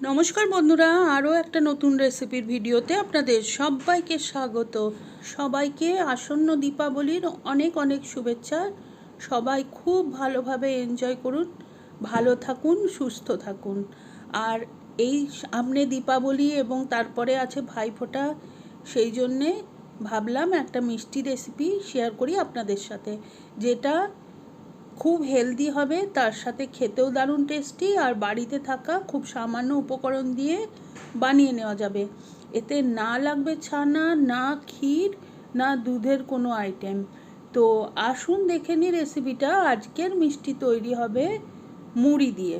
নমস্কার বন্ধুরা, আরও একটা নতুন রেসিপির ভিডিওতে আপনাদের সবাইকে স্বাগত। সবাইকে আসন্ন দীপাবলির অনেক অনেক শুভেচ্ছা। সবাই খুব ভালোভাবে এনজয় করুন, ভালো থাকুন, সুস্থ থাকুন। আর এই সামনে দীপাবলি এবং তারপরে আছে ভাইফোঁটা, সেই জন্যে ভাবলাম একটা মিষ্টি রেসিপি শেয়ার করি আপনাদের সাথে, যেটা খুব হেলদি হবে, তার সাথে খেতেও দারুণ টেস্টি আর বাড়িতে থাকা খুব সামান্য উপকরণ দিয়ে বানিয়ে নেওয়া যাবে। এতে না লাগবে ছানা, না ক্ষীর, না দুধের কোনো আইটেম তো আসুন দেখে নিই রেসিপিটা আজকের মিষ্টি তৈরি হবে মুড়ি দিয়ে।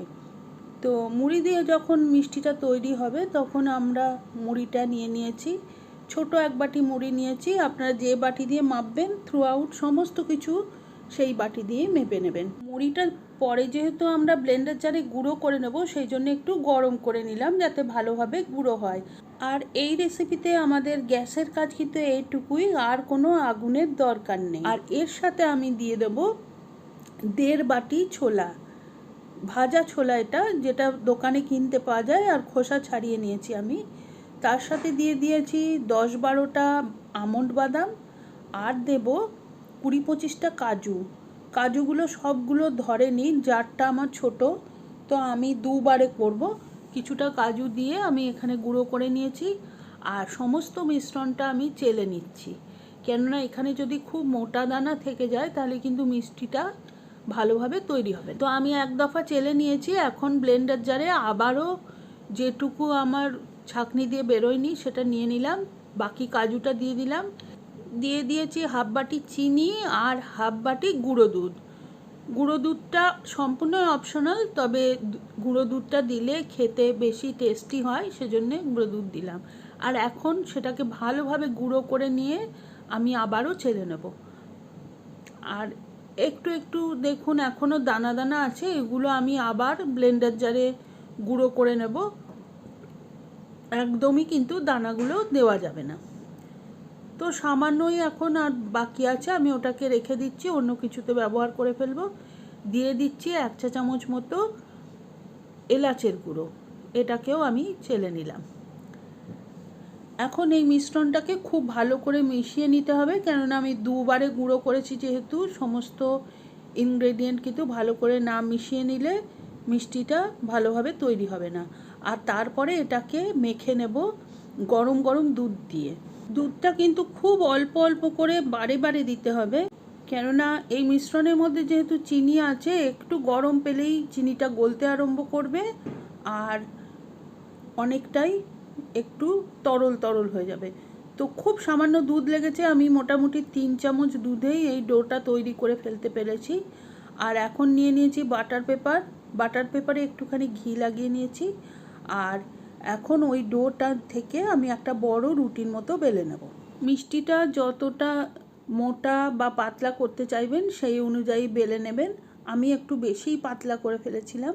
তো মুড়ি দিয়ে যখন মিষ্টিটা তৈরি হবে, তখন আমরা মুড়িটা নিয়ে নিয়েছি। ছোট এক বাটি মুড়ি নিয়েছি, আপনারা যে বাটি দিয়ে মাপবেন থ্রু আউট সমস্ত কিছু সেই বাটি দিয়ে মেপে নেবেন। মুড়িটা পরে যেহেতু আমরা ব্লেন্ডার জারে গুঁড়ো করে নেব, সেই জন্য একটু গরম করে নিলাম যাতে ভালোভাবে গুঁড়ো হয়। আর এই রেসিপিতে আমাদের গ্যাসের কাজ কিন্তু এইটুকুই, আর কোনো আগুনের দরকার নেই। আর এর সাথে আমি দিয়ে দেব দেড় বাটি ছোলা। ভাজা ছোলা এটা, যেটা দোকানে কিনতে পাওয়া যায়, আর খোসা ছাড়িয়ে নিয়েছি আমি। তার সাথে দিয়ে দিয়েছি দশ বারোটা আমন্ড বাদাম, আর দেব কুড়ি পঁচিশটা কাজু। কাজুগুলো সবগুলো ধরেনি জারটা আমার ছোট। তো আমি দুবারে করব। কিছুটা কাজু দিয়ে আমি এখানে গুঁড়ো করে নিয়েছি আর সমস্ত মিশ্রণটা আমি চেলে নিচ্ছি। কেননা এখানে যদি খুব মোটা দানা থেকে যায়, তাহলে কিন্তু মিষ্টিটা ভালোভাবে তৈরি হবে। তো আমি এক দফা চেলে নিয়েছি। এখন ব্লেন্ডার জারে আবারও যেটুকু আমার ছাকনি দিয়ে বেরোয়নি, সেটা নিয়ে নিলাম। বাকি কাজুটা দিয়ে দিলাম। দিয়ে দিয়েছি হাফ বাটি চিনি আর হাফ বাটি গুঁড়ো দুধ। গুঁড়ো দুধটা সম্পূর্ণ অপশনাল তবে গুঁড়ো দুধটা দিলে খেতে বেশি টেস্টি হয়, সেজন্য গুঁড়ো দুধ দিলাম। আর এখন সেটাকে ভালোভাবে গুঁড়ো করে নিয়ে আমি আবারও ছেলে নেব। আর একটু একটু দেখুন এখনও দানা দানা আছে, এগুলো আমি আবার ব্লেন্ডার জারে গুঁড়ো করে নেব। একদমই কিন্তু দানাগুলো দেওয়া যাবে না। তো সামান্যই এখন আর বাকি আছে, আমি ওটাকে রেখে দিচ্ছি, অন্য কিছুতে ব্যবহার করে ফেলব। দিয়ে দিচ্ছি এক চা চামচ মতো এলাচের গুঁড়ো, এটাকেও আমি চেলে নিলাম। এখন এই মিশ্রণটাকে খুব ভালো করে মিশিয়ে নিতে হবে, কেননা আমি দুবারে গুঁড়ো করেছি যেহেতু, সমস্ত ইনগ্রেডিয়েন্ট কিন্তু ভালো করে না মিশিয়ে নিলে মিষ্টিটা ভালোভাবে তৈরি হবে না। আর তারপরে এটাকে মেখে নেব গরম গরম দুধ দিয়ে। দুধটা কিন্তু খুব অল্প অল্প করে বারে বারে দিতে হবে। কেননা এই মিশ্রণের মধ্যে যেহেতু চিনি আছে, একটু গরম পেলেই চিনিটা গলতে আরম্ভ করবে আর অনেকটাই একটু তরল তরল হয়ে যাবে। তো খুব সামান্য দুধ লেগেছে, আমি মোটামুটি তিন চামচ দুধেই এই ডোটা তৈরি করে ফেলতে পেরেছি। আর এখন নিয়ে নিয়েছি বাটার পেপার। বাটার পেপারে একটুখানি ঘি লাগিয়ে নিয়েছি। আর এখন ওই ডোটা থেকে আমি একটা বড় রুটির মতো বেলে নেব। মিষ্টিটা যতটা মোটা বা পাতলা করতে চাইবেন, সেই অনুযায়ী বেলে নেবেন। আমি একটু বেশিই পাতলা করে ফেলেছিলাম।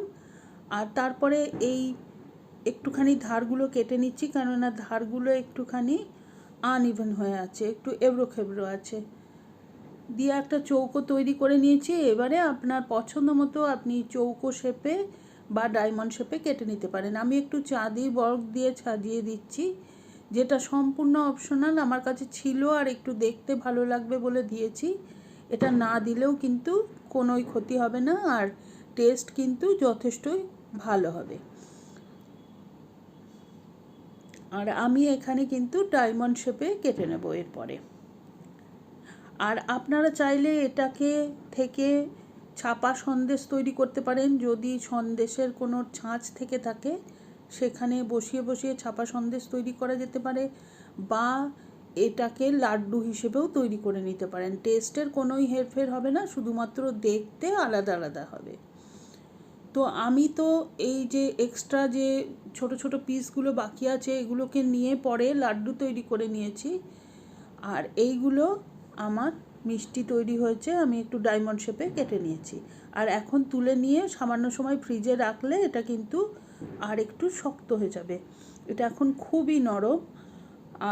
আর তারপরে এই একটুখানি ধারগুলো কেটে নিচ্ছি, কেননা ধারগুলো একটুখানি আনইভেন হয়ে আছে, একটু এবড়ো খেবড়ো আছে। দিয়ে একটা চৌকো তৈরি করে নিয়েছি। এবারে আপনার পছন্দ মতো আপনি চৌকো শেপে বা ডায়মন্ড শেপে কেটে নিতে পারেন। আমি একটু চাঁদি বর্গ দিয়ে সাজিয়ে দিচ্ছি, যেটা সম্পূর্ণ অপশনাল আমার কাছে ছিল আর একটু দেখতে ভালো লাগবে বলে দিয়েছি। এটা না দিলেও কিন্তু কোনোই ক্ষতি হবে না আর টেস্ট কিন্তু যথেষ্টই ভালো হবে। আর আমি এখানে কিন্তু ডায়মন্ড শেপে কেটে নেব এরপরে। আর আপনারা চাইলে এটাকে থেকে ছাপা সন্দেশ তৈরি করতে পারেন। যদি সন্দেশের কোনো ছাঁচ থেকে থাকে, সেখানে বসিয়ে বসিয়ে ছাপা সন্দেশ তৈরি করা যেতে পারে বা এটাকে লাড্ডু হিসেবেও তৈরি করে নিতে পারেন। টেস্টের কোনোই হেরফের হবে না, শুধুমাত্র দেখতে আলাদা আলাদা হবে। তো আমি তো এই যে এক্সট্রা যে ছোট ছোট পিসগুলো বাকি আছে, এগুলোকে নিয়ে পরে লাড্ডু তৈরি করে নিয়েছি। আর এইগুলো আমার মিষ্টি তৈরি হয়েছে, আমি একটু ডায়মন্ড শেপে কেটে নিয়েছি। আর এখন তুলে নিয়ে সামান্য সময় ফ্রিজে রাখলে এটা কিন্তু আর একটু শক্ত হয়ে যাবে। এটা এখন খুবই নরম।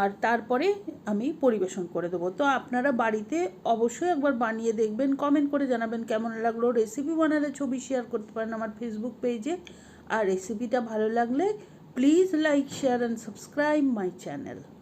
আর তারপরে আমি পরিবেশন করে দেবো। তো আপনারা বাড়িতে অবশ্যই একবার বানিয়ে দেখবেন কমেন্ট করে জানাবেন কেমন লাগল। রেসিপি বানালে ছবি শেয়ার করতে পারেন আমার ফেসবুক পেজে আর রেসিপিটা ভালো লাগলে please like share and subscribe my channel.